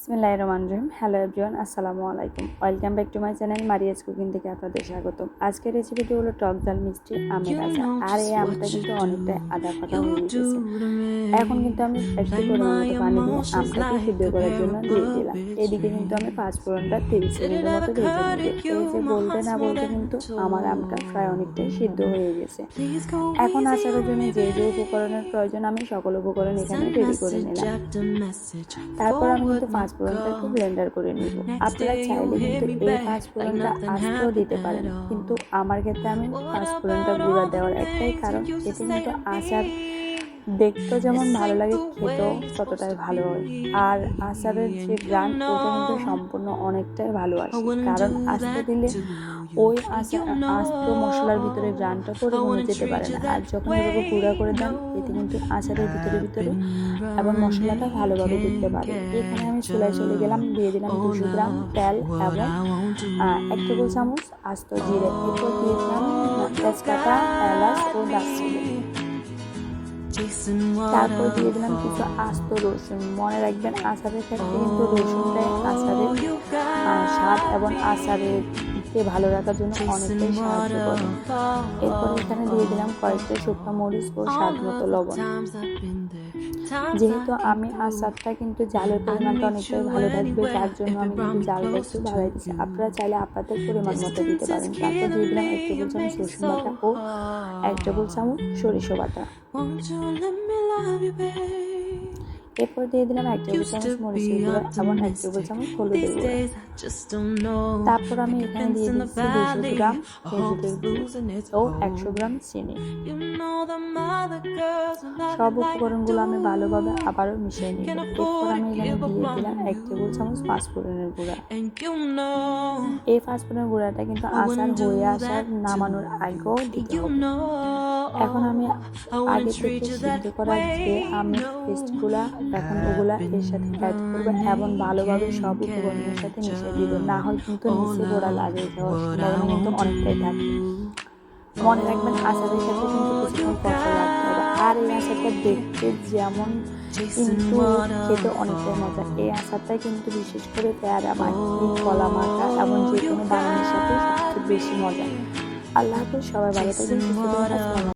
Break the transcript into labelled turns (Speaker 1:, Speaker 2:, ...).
Speaker 1: বিসমিল্লাহির রহমানির রহিম। Hello everyone আসসালামু আলাইকুম। Welcome back to my channel Maria's cooking থেকে আপনাদের স্বাগতম। আজকের রেসিপিটি হলো টক ডাল মিষ্টি আমের আচার। আর এই আমটা কিন্তু অনেকটাই আদা ফাটা হয়ে গেছে। এখন কিন্তু আমি একটু পরিমাণ মতো পানি দিয়ে আমটাকে সিদ্ধ করার জন্য দিয়ে দিলাম। এদিকে কিন্তু আমি পাঁচ ফোড়নটা তিরিশ সেকেন্ডের মতো ভেজে এই যে বলতে না বলতে কিন্তু আমার আমটা প্রায় অনেকটাই সিদ্ধ হয়ে গেছে। এখন আচারের জন্য যে যে উপকরণের প্রয়োজন আমি সকল উপকরণ এখানে রেডি করে নিলাম। তারপর আমি কিন্তু পাঁচ ফোড়নটা একটু ব্লেন্ডার করে নিব। আপনারা চাইলে কিন্তু এই পাঁচ ফোড়নটা আস্তেও দিতে পারেন। কিন্তু আমার ক্ষেত্রে আমি পাঁচ ফোড়নটা গুঁড়া দেওয়ার একটাই কারণ এতে কিন্তু আচার দেখতেও যেমন ভালো লাগে খেতেও ততটাই ভালো হয়। আর আচারের যে গ্রান ওটা কিন্তু সম্পূর্ণ অনেকটাই ভালো আসে। কারণ আস্তে দিলে ওই আচার আস্ত মশলার ভিতরে গ্রানটা করে মনে যেতে পারে না। আর যখন এভাবে গুঁড়া করে দেন এতে কিন্তু আচারের ভিতরে ভিতরে এবং মশলাটা ভালোভাবে ঢুকতে পারে। এখানে আমি চুলায় চলে গেলাম দিয়ে দিলাম দুশো গ্রাম তেল এবং এক টেবিল চামচ আস্ত জিরে। এরপর দিয়ে দিলাম তেজপাতা এলাচ ও দারচিনি। তারপর দিয়ে দিলাম কিছু আস্ত রসুন। মনে রাখবেন আচারের ক্ষেত্রে কিন্তু রসুনটাই আচারের স্বাদ এবং আচারের কে ভালো রাখার জন্য অনেকটাই সাহায্য করে। এরপর এখানে দিয়ে দিলাম কয়েকটা শুকনো মরিচ ও স্বাদ মতো লবণ। যেহেতু আমি আচারটা কিন্তু জালের পরিমাণটা অনেকটাই ভালো থাকবে যার জন্য আমি কিন্তু জালটা একটু বাড়াই দিচ্ছি আপনারা চাইলে আপনাদের পরিমাণ মতো দিতে পারেন। তারপর দিয়ে দিলাম এক টেবিল চামচ রসুন বাটা ও এক টেবিল চামচ সরিষা বাটা। এরপর দিয়ে দিলাম এক টেবিল চামচ মরিচের গুঁড়ো এবং এক টেবিল চামচ হলুদের গুঁড়ো। তারপর আমি এখানে দিয়ে দিচ্ছি দুশো গ্রাম ভেজিটেবল ও একশো গ্রাম চিনি। সব উপকরণগুলো আমি ভালোভাবে আবারও মিশিয়ে নিই এরপর আমি এখানে দিয়ে দিলাম এক টেবিল চামচ পাঁচফোড়নের গুঁড়া। এই পাঁচফোড়নের গুঁড়াটা কিন্তু আচার হয়ে আসার নামানোর আগেও দিতে হবে। এখন আমি আগে থেকে সিদ্ধ করা যে আমের পেস্টগুলা এখন ওগুলা এর সাথে অ্যাড করব এবং ভালোভাবে সব উপকরণের সাথে মিশিয়ে দিব। না হয় কিন্তু নিচে গোড়া লাগে যাওয়ার কিন্তু অনেকটাই থাকে মনে রাখবেন আচারের সাথে কিন্তু কিছুক্ষণ কষা লাগতে হবে। আর এই আচারটা দেখতে যেমন কিন্তু খেতে অনেকটাই মজা। এই আচারটা কিন্তু বিশেষ করে পেয়ারা মাখি কলা মাখা এবং যে কোনো বাগানের সাথে সবচেয়ে বেশি মজা। আল্লাহ হাফিজ সবাই ভালো থাকবেন